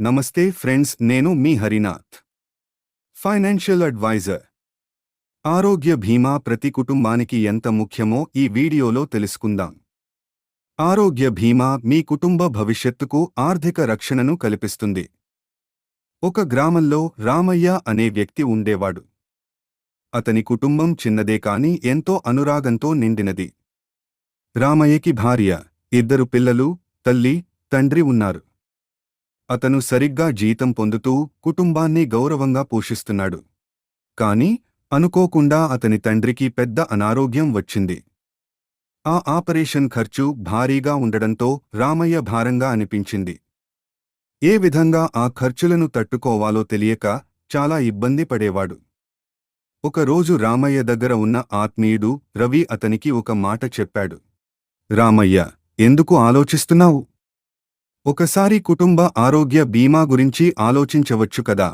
నమస్తే ఫ్రెండ్స్ నేను మీ Harinath. Financial advisor. ఆరోగ్య బీమా ప్రతి కుటుంబానికి ఎంత ముఖ్యమో ఈ వీడియోలో తెలుసుకుందాం. ఆరోగ్య బీమా మీ కుటుంబ భవిష్యత్తుకు ఆర్థిక రక్షణను కల్పిస్తుంది. ఒక గ్రామంలో రామయ్య అనే వ్యక్తి ఉండేవాడు. అతని కుటుంబం చిన్నదే కాని ఎంతో అనురాగంతో నిండినది. రామయ్యకి భార్య ఇద్దరు పిల్లలు తల్లి తండ్రి ఉన్నారు. అతను సరిగ్గా జీతం పొందుతూ కుటుంబాన్ని గౌరవంగా పోషిస్తున్నాడు. కాని అనుకోకుండా అతని తండ్రికి పెద్ద అనారోగ్యం వచ్చింది. ఆ ఆపరేషన్ ఖర్చు భారీగా ఉండడంతో రామయ్య భారంగా అనిపించింది. ఏ విధంగా ఆ ఖర్చులను తట్టుకోవాలో తెలియక చాలా ఇబ్బంది పడేవాడు. ఒకరోజు రామయ్య దగ్గర ఉన్న ఆత్మీయుడు రవి అతనికి ఒక మాట చెప్పాడు. రామయ్య ఎందుకు ఆలోచిస్తున్నావు? ఒకసారి కుటుంబ ఆరోగ్య బీమా గురించి ఆలోచించవచ్చు కదా?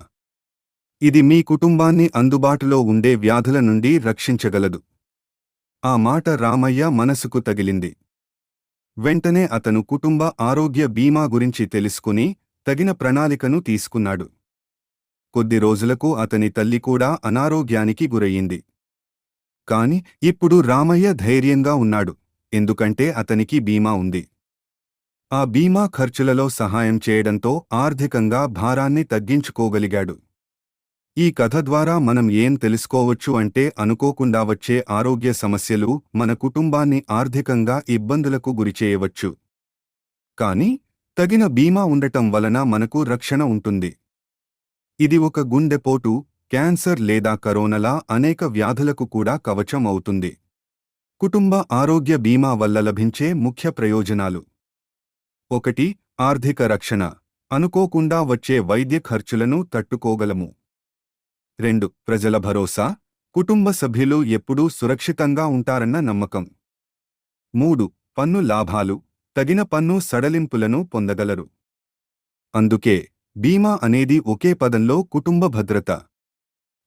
ఇది మీ కుటుంబాన్ని అందుబాటులో ఉండే వ్యాధుల నుండి రక్షించగలదు. ఆ మాట రామయ్య మనసుకు తగిలింది. వెంటనే అతను కుటుంబ ఆరోగ్య బీమా గురించి తెలుసుకుని తగిన ప్రణాళికను తీసుకున్నాడు. కొద్ది రోజులకు అతని తల్లి కూడా అనారోగ్యానికి గురయ్యింది కాని ఇప్పుడు రామయ్య ధైర్యంగా ఉన్నాడు. ఎందుకంటే అతనికి బీమా ఉంది. ఆ బీమా ఖర్చులలో సహాయం చేయడంతో ఆర్థికంగా భారాన్ని తగ్గించుకోగలిగాడు. ఈ కథ ద్వారా మనం ఏం తెలుసుకోవచ్చు అంటే అనుకోకుండా వచ్చే ఆరోగ్య సమస్యలు మన కుటుంబాన్ని ఆర్థికంగా ఇబ్బందులకు గురిచేయవచ్చు కాని తగిన బీమా ఉండటం వలన మనకు రక్షణ ఉంటుంది. ఇది ఒక గుండెపోటు క్యాన్సర్ లేదా కరోనలా అనేక వ్యాధులకు కూడా కవచం అవుతుంది. కుటుంబ ఆరోగ్య బీమా వల్ల లభించే ముఖ్య ప్రయోజనాలు. ఒకటి ఆర్థిక రక్షణ. అనుకోకుండా వచ్చే వైద్య ఖర్చులను తట్టుకోగలము. రెండు ప్రజల భరోసా. కుటుంబ సభ్యులు ఎప్పుడూ సురక్షితంగా ఉంటారన్న నమ్మకం. మూడు పన్ను లాభాలు. తగిన పన్ను సడలింపులను పొందగలరు. అందుకే బీమా అనేది ఒకే పదంలో కుటుంబ భద్రత.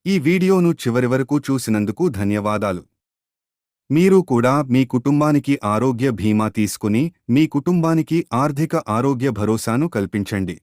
ఈ వీడియోను చివరి వరకు చూసినందుకు ధన్యవాదాలు. మీరు కూడా మీ కుటుంబానికి ఆరోగ్య బీమా తీసుకుని మీ కుటుంబానికి ఆర్థిక ఆరోగ్య భరోసాను కల్పించండి.